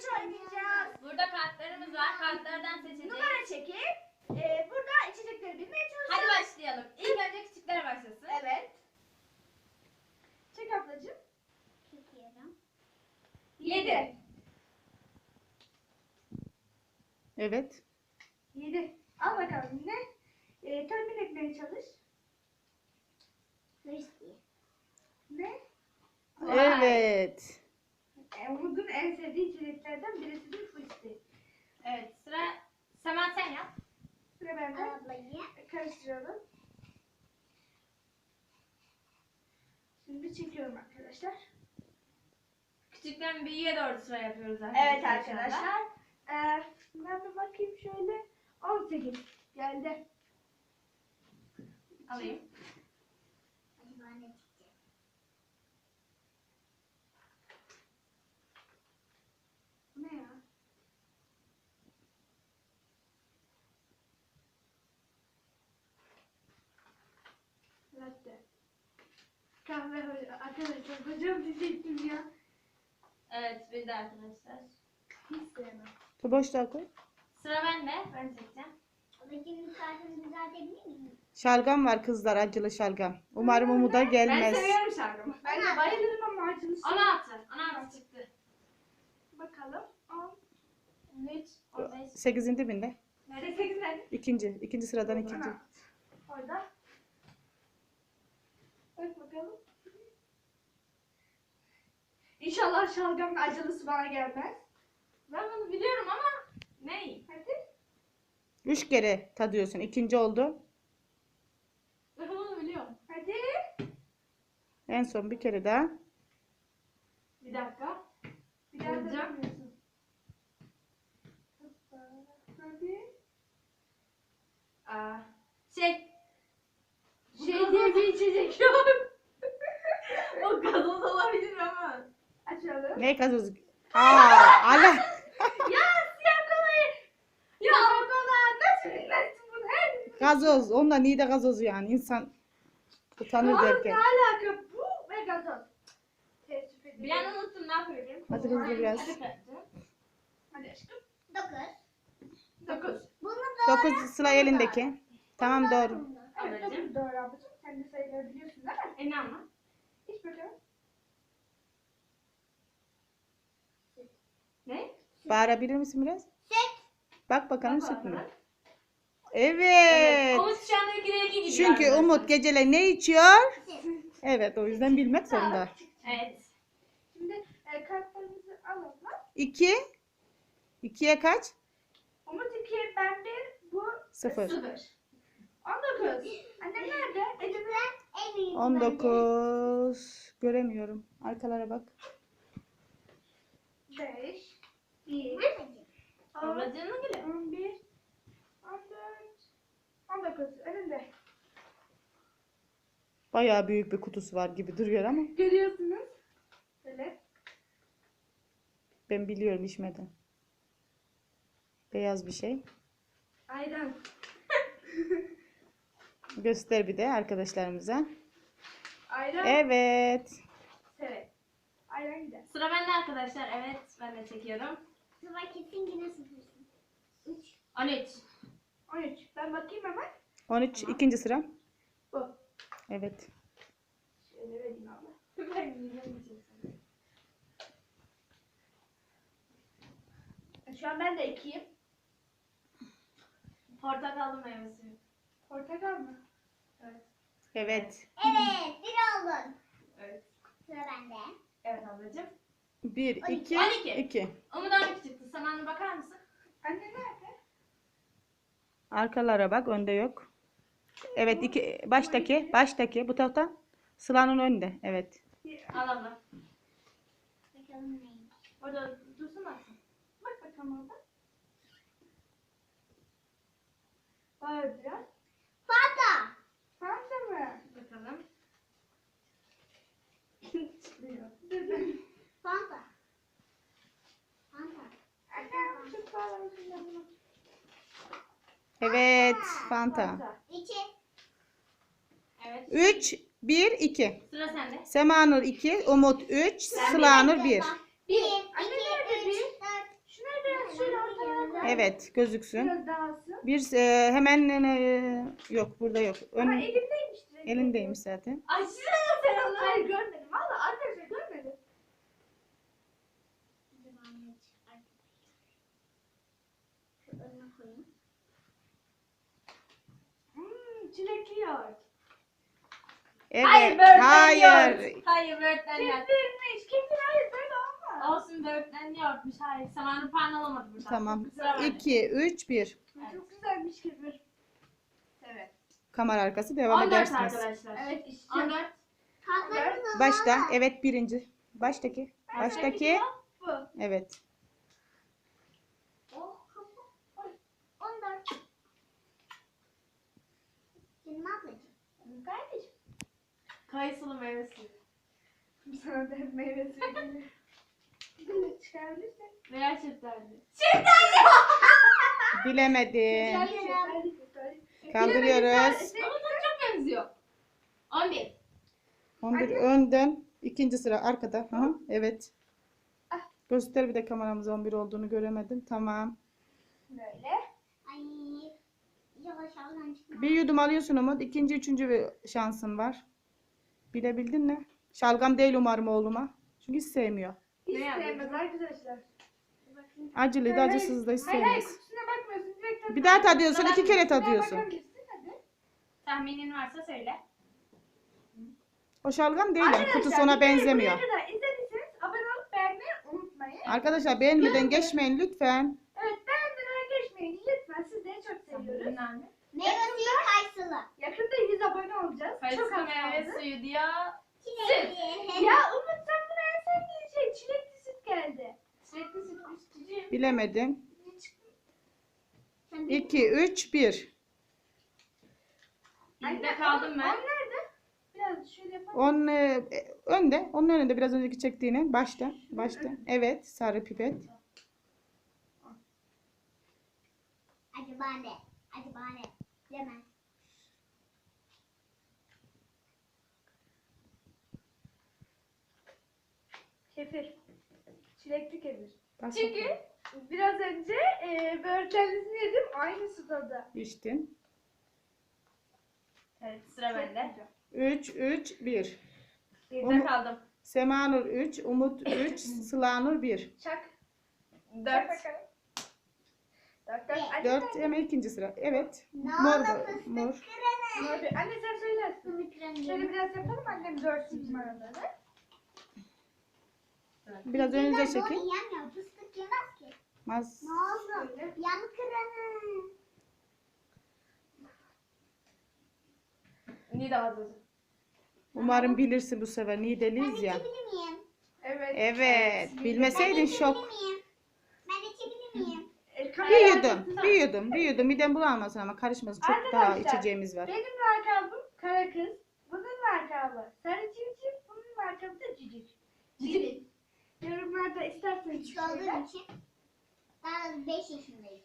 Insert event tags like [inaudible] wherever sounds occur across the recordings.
satranç oynayacağız. Burada kartlarımız var. Kartlardan seçeceğiz. Numara çekip e, burada içecekleri bilmeye Hadi çalışacağız. başlayalım. İlk önce küçüklere başlasın. Evet. Çek ablacığım. Çekiyorum. 7. Evet. 7. Al bakalım ne? E, tahmin etmeye çalış. Hırslı. Ne? Evet. E, Umut'un en sevdiği içeceklerden birisidir fıstık. Evet sıra Sema sen yap. Sıra bende. Ablayı. Karıştıralım. Şimdi çekiyorum arkadaşlar. Küçükten büyüğe doğru sıra yapıyoruz arkadaşlar. Evet arkadaşlar. Ee, ben bir bakayım şöyle. 18 geldi. Alayım. Acaba ne çıkacak? Bu ne ya? Latte. Kahve hoca. Arkadaşlar hocam diyecektim ya. Evet bir de arkadaşlar. Hiç sevmem. Tu boşluğa koy. Sıra bende. Ben çekeceğim. Ablacığım kartını düzeltebilir miyim? Şalgam var kızlar acılı şalgam. Umarım Umut'a Ben gelmez. seviyorum şarkımı. Ben de bayılırım ama acılı şey. 16. 16 çıktı. Bakalım. 10. 13, 15. Sekizin dibinde. Nerede 8 nerede? İkinci. ikinci sıradan ikinci. Orada. Bak bakalım. İnşallah şalgamın acılısı bana gelmez. Ben bunu biliyorum ama ne? Hadi. Üç kere tadıyorsun. İkinci oldu. Ben bunu biliyorum. Hadi. En son bir kere daha. Bir dakika. Bir daha da Bulacağım. bilmiyorsun. Hoppa. Hadi. Aa, şey. Şey diye bir içecek yok. o gazoz olabilir ama. Açalım. Ne gazoz? Aa, Allah. [laughs] ya siyah kolayı. Ya o kola nasıl bilmezsin bunu her Gazoz. Ondan iyi de gazozu yani. İnsan utanır Oğlum derken. ne alaka bu ve gazoz. Teessüf ederim. Bir an unuttum ne yapıyorum? Hadi hızlı biraz. Hadi aşkım. Dokuz. Dokuz. Bunu doğru. Sıra elindeki. Tamam doğru. Evet dokuz doğru ablacığım. Sen de sayıları biliyorsun değil mi? E ne ama? Hiç bakalım. Ne? Bağırabilir misin biraz? Süt. Bak bakalım Bak süt mü? bakalım. Evet. Anda 2'de 2 gidiyor. Çünkü arkadaşlar. Umut gecele ne içiyor? Süt. [laughs] Evet o yüzden bilmek zorunda. Evet. Şimdi e, kartlarımızı alalım. İki. İkiye kaç? Umut iki, ben bir, bu Sıfır. 0. 19. Annem nerede? Elimde. En bence. dokuz. Göremiyorum. Arkalara bak. 5, 1, Anneciğim. 10, Ablacığına göre. 11, 14, 19. Önünde. Bayağı büyük bir kutusu var gibi duruyor ama Görüyorsunuz. Böyle. ben biliyorum içmeden. Beyaz bir şey. Ayran. [laughs] Göster bir de arkadaşlarımıza. Ayran. Evet. Evet. Ayran gider. Sıra bende arkadaşlar. Evet ben de çekiyorum. Sıra kesin yine sıfırsın. Üç. 13. 13. Ben bakayım hemen. 13 ikinci sıra. Bu. Evet. Şöyle vereyim abla. [laughs] Ben yiyeceğim. Şu an ben de ikiyim. Portakallı meyve suyu. Portakal mı? Evet. Evet. Evet. Bir oldun. Evet. Sıra bende. Evet ablacığım. 1, 2, 12. 2. Umut 12 çıktı. Samanlı bakar mısın? Anne nerede? Arkalara bak önde yok. Evet iki baştaki baştaki bu tarafta Sıla'nın önünde. Evet. Al abla. Bakalım neymiş. Orada dursun baksın. Bak bakalım orada. Bağır biraz. Fanta. Fanta mı? Bakalım. Çıkmıyor. Dur dur. Fanta. Fanta. Annem çok bağlamışım ben bunu. Evet Fanta. İki. Evet. 3 1 2. Sıra sende. Semanur 2, Umut 3, Sılanur 1. Bir, Anne nerede iki, üç, bir? dört, Evet gözüksün. Biraz daha alsın. Bir e, hemen e, yok burada yok. Ön, Ama elimdeymiş direkt. elindeymiş zaten. Aşırı sen onu. Hayır görmedim. Valla arkadaşlar görmedim. Devam et. Şu önüne koyayım. Hmm, çilekli yoğurt. Evet. Hayır böğürtlen Hayır. yoğurt. Hayır böğürtlen yoğurt. Kefirmiş. Kefir hayır böyle olmaz. Olsun böğürtlen yoğurtmuş. Hayır. Samanı puan alamadı burada. Tamam. Kusura bakma. 2 3 1. Evet. Çok güzelmiş kefir. Evet. Kamera arkası devam 14 edersiniz. arkadaşlar. Evet işte. 14. Kartlarımız Başta evet birinci. Baştaki. Baştaki. Bu. Evet. Oh kafa. Oy. 14. Şimdi ablacığım. Kardeşim. Kayısılı meyve suyu. Sana da hep meyve suyu geliyor. Bunu. Veya şeftali. [laughs] Bilemedin. Güzel şeftali, şeftali. Kaldırıyoruz. Ama tadı çok benziyor. 11. 11 önden. ikinci sıra arkada. Hı hı, Evet. Ah. Göster bir de kameramız 11 olduğunu göremedim. Tamam. Böyle. Ay. Yavaş. Bir yudum alıyorsun Umut. İkinci, üçüncü bir şansın var. Bilebildin mi? Şalgam değil umarım oğluma. Çünkü hiç sevmiyor. Hiç Ne sevmez arkadaşlar. Bakın. Acılıydı, Hayır, acısız da hiç Hayır hayır sevmez. kutusuna bakmıyorsun. Direkt tadına Bir daha tadıyorsun, iki kere tadıyorsun. Bakabilirsin, hadi. Tahminin varsa söyle. O şalgam değil yani. Arkadaşlar, Kutusu ona videoyu benzemiyor. Buraya kadar izlediyseniz abone olup beğenmeyi unutmayın. Arkadaşlar beğenmeden geçmeyin lütfen. Evet beğenmeden geçmeyin lütfen. Sizleri çok seviyoruz. Önemli. Meyve suyu kayısılı. Yakında 100 abone olacağız. çok kaldı. suyu diyor. Çilekli. Ya Umut sen bunu en sevdiğin şey. Çilekli süt geldi. Çilekli. Bilemedim. Sen bir- 2, 3, 1. İlde kaldım On ben. nerede? Biraz şöyle yapalım. On e, önde. Onun önünde biraz önceki çektiğinin. Başta. Başta. Evet. Sarı pipet. Acaba ne? Acaba ne? Bilemem. Kefir. Çilekli kefir. Bas Çünkü biraz önce e, böğürtlenlisini yedim. Aynı su tadı. İçtin. Evet sıra bende. 3, 3, 1. İlde Umut- kaldım. Semanur 3, Umut 3, [clears throat] Sılanur 1. Çak. 4. bakalım. Dört dört. Anne 4 sen- hemen ikinci sıra. Evet. Ne Mor oldu da- fıstık mor. Anne sen söylersin. Fıstık. Şöyle biraz yapalım annem görsün numaraları. Biraz önünüze çekin. yemiyor. Fıstık yemez ki. Maz. Ne oldu? Şöyle. Yan kırını. Nida adı. Umarım bilirsin bu sefer. Ben Nideliyiz ya. içebilir miyim? Evet. Evet. Bilmeseydin içebilir şok. miyim? Ben içebilir miyim? E, Bir yudum. Bir yudum. Bir yudum. Midem bulanmasın ama karışmasın. Çok daha Arkadaşlar, içeceğimiz var. Benim lakabım kara kız. Bunun lakabı sarı civciv. Bunun lakabı da cücük. Cücük. Yorumlarda isterseniz Küçük olduğum için. Daha 5 yaşındayım.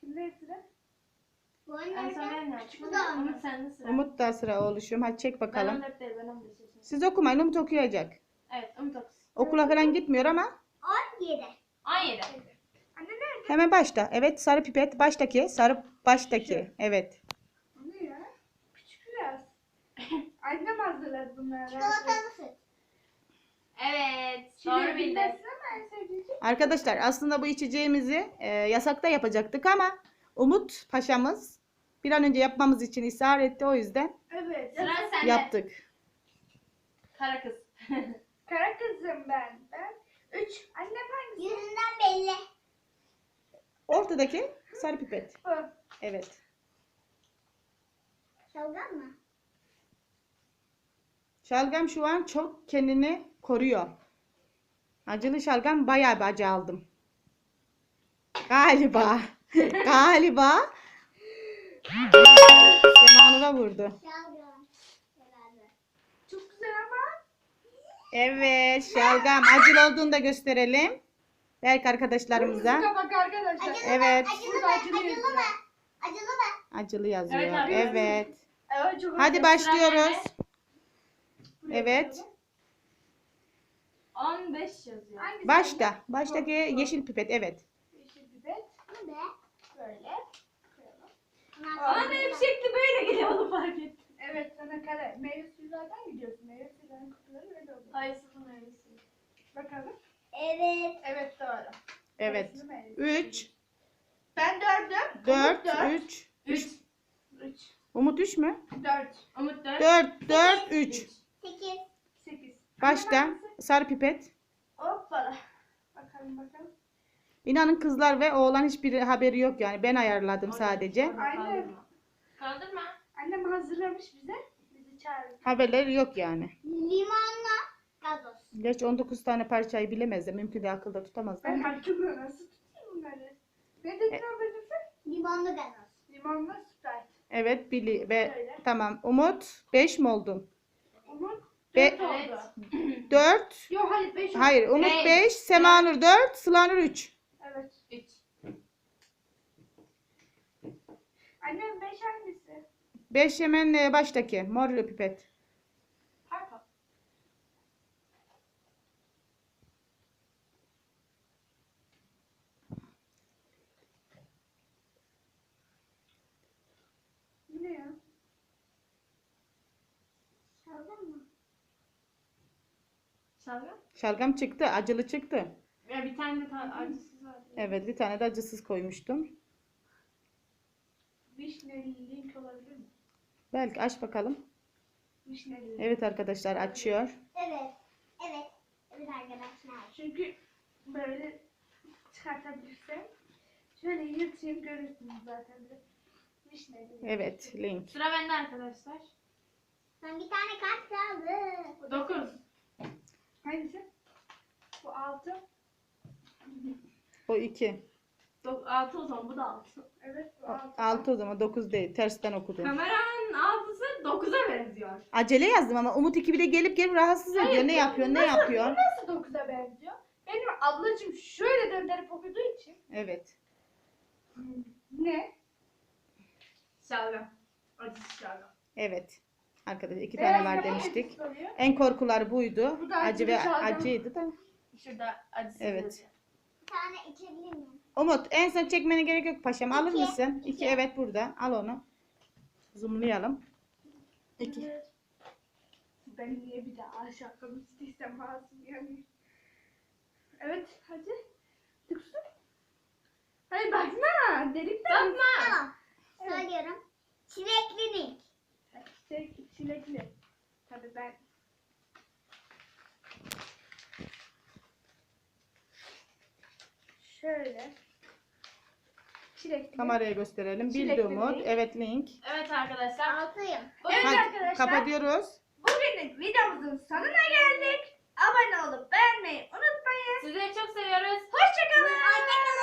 Kimde sıra? Bu En son nerede? ben de. Bu da onun. Umut sende sıra. Umut da sıra oluşuyorum. Hadi çek Ben bakalım. 14 değil ben 15 yaşındayım. Siz okumayın. Umut okuyacak. Evet Umut 9. Okula falan gitmiyor ama 17. 17. Anne nerede? hemen başta. Evet sarı pipet. Baştaki. Sarı baştaki. Evet. O ne ya? Küçük biraz. [laughs] Annem hazırladı bunları. Çikolatalı süt. Evet. Doğru bildin. Arkadaşlar aslında bu içeceğimizi e, yasakta yapacaktık ama Umut paşamız bir an önce yapmamız için ısrar etti. O yüzden Evet. Sıra sende. yaptık. Kara kız. [laughs] Kara kızım ben. Ben. Üç. Annem hangisi? Yüzünden belli. Ortadaki sarı pipet. Bu. Evet. Şalgam mı? Şalgam şu an çok kendini koruyor. Acılı şalgam bayağı bir acı aldım. Galiba. [laughs] Galiba. Semanura vurdu. Çok güzel ama. Evet şalgam acılı olduğunu da gösterelim. Belki arkadaşlarımıza. Kırmızı arkadaşlar. Acılı Evet. mı? Acılı Burada mı? acılı Acılı yazıyor. mı? Acılı mı? Acılı yazıyor. Evet. Evet. Evet, çok Hadi güzel. başlıyoruz. Evet. koyalım. 15 yazıyor. Hangisi? Başta. Baştaki yeşil pipet. Evet. Yeşil pipet. Bu ne? Böyle. Bana hep şekli böyle geliyor onu fark ettim. Evet sana kare. Meyve suyulardan gidiyorsun. Meyve suyularının kutuları öyle oluyor. Hayır sıfır meyvesi. Bakalım. Evet. Evet doğru. Evet. Meyve 3, suyu. Ben dördüm. 4, dört. 3. Üç. Üç. Umut 3 mü? Dört. Umut dört. 4, 4, 3. Sekiz. Sekiz. Başta sarı pipet. Hoppala. Bakalım bakalım. İnanın kızlar ve oğlan hiçbir haberi yok yani. Ben ayarladım sadece. Aynen. Kaldırma. Annem hazırlamış bize. Bizi çağırdı. Haberleri yok yani. Limonla gazoz. Gerçi 19 tane parçayı bilemez de mümkün de akılda tutamaz. Ben da. hakkımda nasıl tutayım bunları? Ne dedin ablacığım sen? Limonlu gazoz. Limonla Sprite. Evet Bili ve Öyle. tamam. Umut 5 mi oldun? Be- dört oldu. Evet. 4. Yok hayır beş oldu. Hayır Umut Beş. 5, Semanur 4, Sılanur 3. Evet. Üç. Annem beş hangisi? 5 hemen e, baştaki mor pipet. Pardon. Bu ne ya? Çaldın mı? Şalgam. Şalgam çıktı, acılı çıktı. Ya bir tane de ta- acısız var. Evet bir tane de acısız koymuştum. Vişneli link olabilir mi? Belki aç bakalım. Vişneli. Evet arkadaşlar açıyor. Evet. Evet. Evet arkadaşlar. Çünkü böyle çıkartabilirsem şöyle yırtayım görürsünüz zaten de. Vişneli. Evet link. Sıra bende arkadaşlar. Son bir tane kart kaldı. Dokuz. Hangisi? Bu altı. O 2. Dok- altı o zaman bu da altı. Evet bu altı. 6 o zaman 9 değil. Tersten okudum. Kameranın altısı dokuza benziyor. Acele yazdım ama Umut 2 bir de gelip gelip rahatsız ediyor. Ne yapıyor ne Nasıl- yapıyor? Nasıl dokuza benziyor? Benim ablacığım şöyle döndürüp okuduğu için. Evet. Ne? Şalgam. Acısız şalgam. Evet. Arkadaşlar iki Beyaz tane var demiştik. acısı. En korkular buydu. Bu da Acı ve acıydı da. Şurada acısız Evet. Bir tane içebilir miyim? Umut en son çekmene gerek yok paşam. Alır İki. mısın? İki. 2 evet burada. Al onu. Zoomlayalım. 2. Evet. Ben niye bir daha aşağıdan istiysem ağzım yanıyor. Evet hadi. Tıksın. Hayır bakma. Delikten. Bakma. Tamam. Söylüyorum. Çilekli link çilekli. Tabii ben şöyle çilekli. Kameraya gösterelim. Çilekli Bildi Umut. Evet link. Evet arkadaşlar. Altıyım. Evet Hadi, arkadaşlar. Kapatıyoruz. Bugünlük videomuzun sonuna geldik. Abone olup beğenmeyi unutmayın. Sizleri çok seviyoruz. Hoşçakalın. Hoşçakalın.